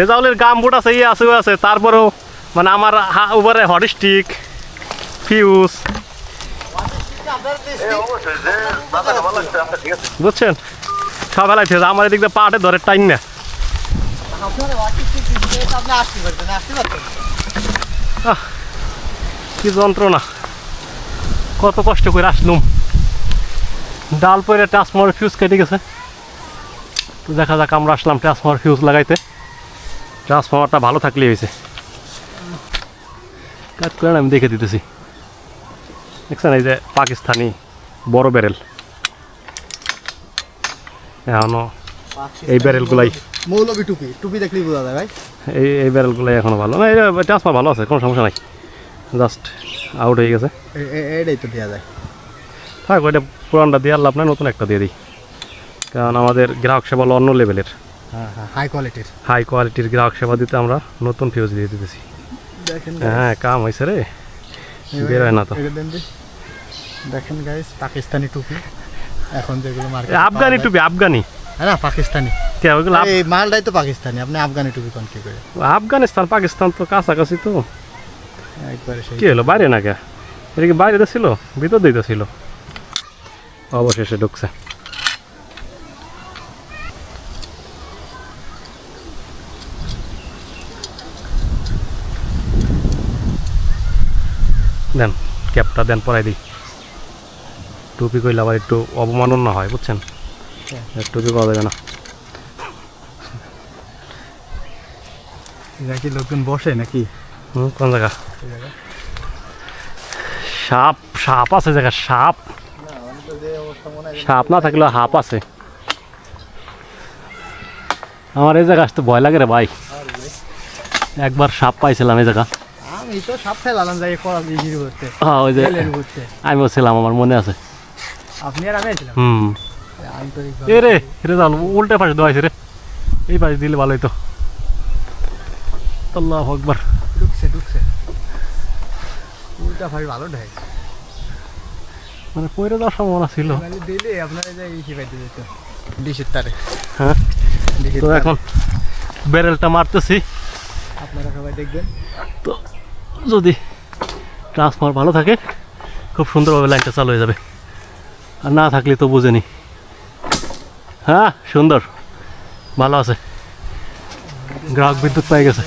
রেজাউলের গাম বুট আছে ইয়ে আছে আছে। তারপরেও মানে আমার হা- উপরে হটস্টিক ফিউজ আচ্ছা ঠিক বুঝছেন? সব বেলায় আমার এদিক দিয়ে পাটে ধরে টাইম না। কি যন্ত্রণা। কত কষ্ট করে আসলুম। ডাল পরে ট্রান্সফর্মার ফিউজ কেটে গেছে। দেখা যাক আমরা আসলাম ট্রান্সফর্মার ফিউজ লাগাইতে। ট্রান্সফর্মারটা ভালো থাকলেই হয়েছে। কাজ করে না আমি দেখে দিতেছি। দেখছেন এই যে পাকিস্তানি বড় ব্যারেল। এখনও এই ব্যারেলগুলাই মৌলবী টুপি। টুপি দেখলেই বোঝা যায় ভাই। এই এই ব্যারেলগুলাই এখনও ভালো। না এটা ট্রান্সফার ভালো আছে কোনো সমস্যা নাই। জাস্ট আউট হয়ে গেছে। এটাই তো দেওয়া যায়। থাক ওইটা পুরানটা দিয়ে লাভ নাই নতুন একটা দিয়ে দিই। কারণ আমাদের গ্রাহক সেবা হলো অন্য লেভেলের হাই কোয়ালিটির হাই কোয়ালিটির গ্রাহক সেবা দিতে আমরা নতুন ফিউজ দিয়ে দিতেছি। হ্যাঁ কাম হয়েছে রে। বের হয় না তো। দেখেন গাইস পাকিস্তানি টুপি। এখন যেগুলো মার্কেট আফগানি টুপি আফগানি। হ্যাঁ পাকিস্তানি। কে ওইগুলো এই মালটাই তো পাকিস্তানি আপনি আফগানি টুপি কোন কি করে? আফগানিস্তান পাকিস্তান তো কাছাকাছি তো। একবারে কি হলো বাইরে না কে এটা কি বাইরে ছিল? ভিতর দিতে ছিল। অবশেষে ঢুকছে। দেন ক্যাপটা দেন পরাই দিই। টুপি কইলে আবার একটু অবমাননা হয় বুঝছেন? টুপি পাওয়া যাবে না। এটা কি লোকজন বসে নাকি? কোন জায়গা? সাপ সাপ আছে জায়গা সাপ। সাপ না থাকলেও হাপ আছে। আমার এই জায়গা আসতে ভয় লাগে রে ভাই। একবার সাপ পাইছিলাম এই জায়গা। আমি তো সব ফেলালাম যাই করা বিক্রি করতে। হ্যাঁ ওই যে আমিও ছিলাম আমার মনে আছে। আপনি আর আমি ছিলাম। হুম। এ রে রে জাল উল্টে পাশে দেওয়াইছে রে। এই পাশে দিলে ভালোই তো। আল্লাহ আকবার। ঢুকছে ঢুকছে। উল্টা ভাই ভালো ঢাই মানে পয়রে যাওয়ার সম্ভাবনা ছিল। মানে দিলে আপনার এই যে ই পাইতে যেত ডিশের তারে। হ্যাঁ? তো এখন ব্যারেলটা মারতেছি। আপনারা সবাই দেখবেন। তো যদি ট্রান্সফার ভালো থাকে, খুব সুন্দরভাবে লাইনটা চালু হয়ে যাবে। আর না থাকলে তো বুঝেনি। হ্যাঁ সুন্দর। ভালো আছে। গ্রাহক বিদ্যুৎ পেয়ে গেছে।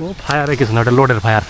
ও ফায়ারে কিছু না, ওটা লোডের ফায়ার